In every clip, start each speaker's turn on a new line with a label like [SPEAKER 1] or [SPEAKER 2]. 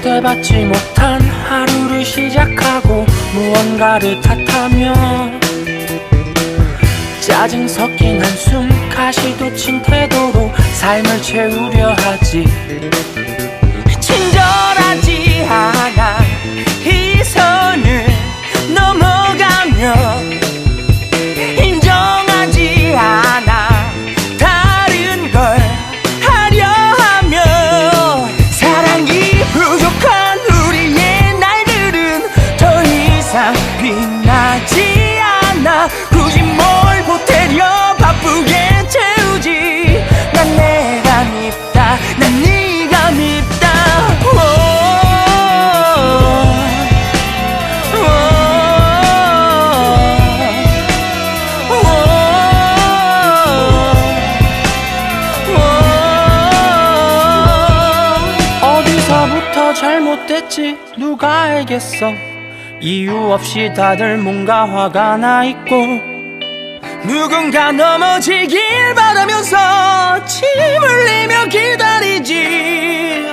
[SPEAKER 1] 보태받지 못한 하루를 시작하고 무언가를 탓하며 짜증 섞인 한숨 가시도 친 태도로 삶을 채우려 하지 잘못됐지? 누가 알겠어? 이유 없이 다들 뭔가 화가 나 있고 누군가 넘어지길 바라면서 침 흘리며 기다리지.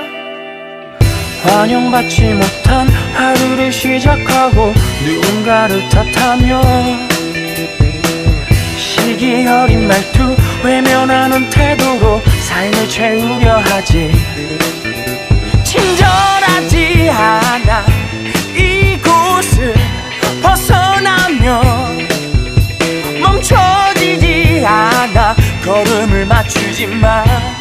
[SPEAKER 1] 환영받지 못한 하루를 시작하고 누군가를 탓하며 시기 어린 말투 외면하는 태도로 삶을 채우려 하지 걸음을 맞추지만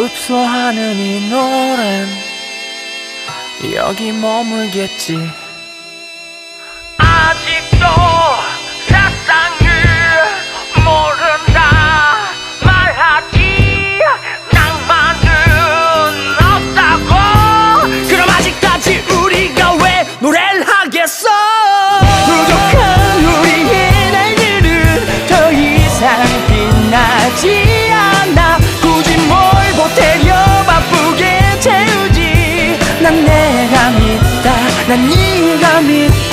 [SPEAKER 1] 읍소하는 이 노래는 여기 머물겠지 那你那你。